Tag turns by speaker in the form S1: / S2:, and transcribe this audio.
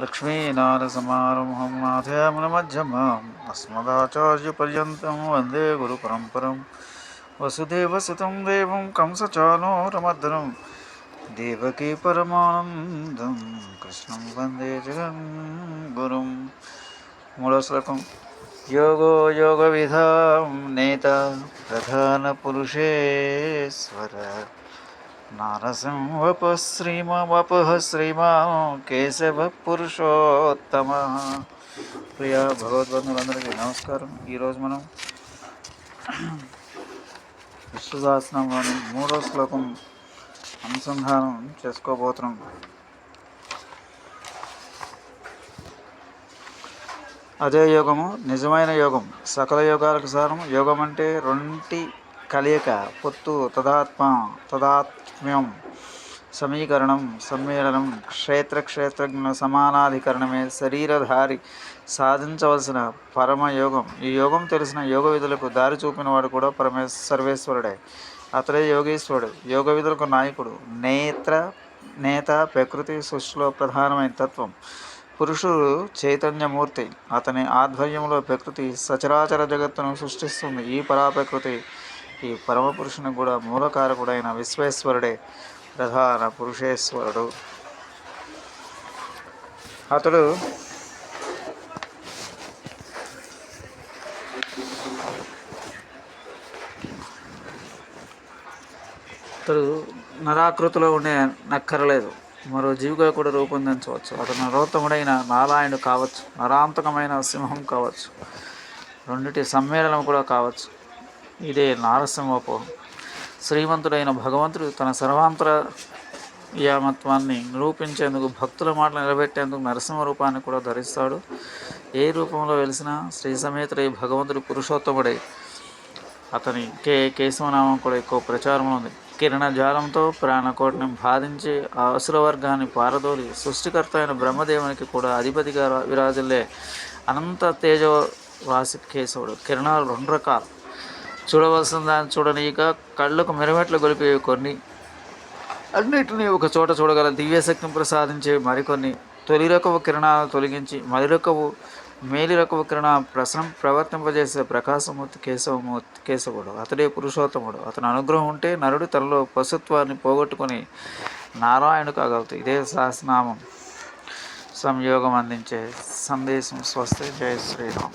S1: लक्ष्मीनारसमारम्भं नाथयामुनमध्यमाम् अस्मदाचार्यपर्यन्तं वन्दे गुरुपरम्परं वसुदेवसुतं देवं कंसचानोरमर्दनं देवकी परमानन्दं कृष्णं वन्दे जगं गुरुं मूलश्लोकं योगो योगविधां नेता प्रधानपुरुषेश्वर నేత ప్రధాన పురుషేశ్వర కేశవ పురుషోత్తమ ప్రియ భగవద్బంధువులందరికీ నమస్కారం. ఈరోజు మనం విశ్వదాసనంలోని మూడో శ్లోకం అనుసంధానం చేసుకోబోతున్నాం. అదే యోగము నిజమైన యోగం. సకల యోగాలకు సారం యోగం అంటే రెంటి కలయిక పొత్తు తదాత్మ తదాత్మ్యం సమీకరణం సమ్మేళనం క్షేత్ర క్షేత్రజ్ఞ సమానాధికరణమే శరీరధారి సాధించవలసిన పరమయోగం. ఈ యోగం తెలిసిన యోగ విధులకు దారి చూపినవాడు కూడా పరమే సర్వేశ్వరుడే. అతడే యోగేశ్వరుడు. యోగ విధులకు నాయకుడు. నేత్ర నేత ప్రకృతి సృష్టిలో ప్రధానమైన తత్వం. పురుషుడు చైతన్యమూర్తి. అతని ఆధ్వర్యంలో ప్రకృతి సచరాచర జగత్తును సృష్టిస్తుంది. ఈ పరాప్రకృతి ఈ పరమ పురుషుని కూడా మూలకారకుడైన విశ్వేశ్వరుడే ప్రధాన పురుషేశ్వరుడు. అతడు అతడు నరాకృతిలో ఉండే నక్కరలేదు. మరో జీవిగా కూడా రూపొందించవచ్చు. అతను నరోత్తముడైన నారాయణుడు కావచ్చు. నరాంతకమైన సింహం కావచ్చు. రెండిటి సమ్మేళనం కూడా కావచ్చు. ఇదే నారసింహపోహం శ్రీమంతుడైన భగవంతుడు తన సర్వాంతర యామత్వాన్ని నిరూపించేందుకు భక్తుల మాటలు నిలబెట్టేందుకు నరసింహ రూపాన్ని కూడా ధరిస్తాడు. ఏ రూపంలో వెలిసినా శ్రీ సమేతుడై భగవంతుడు పురుషోత్తముడై అతని కే కేశవనామం కూడా ఎక్కువ ప్రచారంలో ఉంది. కిరణ జాలంతో ప్రాణకోటిని బాధించి ఆ అసుర వర్గాన్ని పారదోలి సృష్టికర్త అయిన బ్రహ్మదేవునికి కూడా అధిపతిగా విరాజిల్లే అనంత తేజో వాసి కేశవుడు. కిరణాలు రెండు రకాలు. చూడవలసిన దాన్ని చూడనీయక కళ్ళకు మెరమెట్లు గొలిపేవి కొన్ని. అన్నిటినీ ఒక చోట చూడగల దివ్యశక్తిని ప్రసాదించే మరికొన్ని. తొలి రకవు కిరణాలను తొలగించి మలి రకపు మేలి రకవు కిరణ ప్రసరం ప్రవర్తింపజేసే ప్రకాశమూర్తి కేశవమూర్తి కేశవుడు. అతడే పురుషోత్తముడు. అతని అనుగ్రహం ఉంటే నరుడు తనలో పశుత్వాన్ని పోగొట్టుకుని నారాయణుడు కాగలదు ఇదే సహస్రనామం. సంయోగం అందించే సందేశం స్వస్తి. జయ శ్రీరామ్.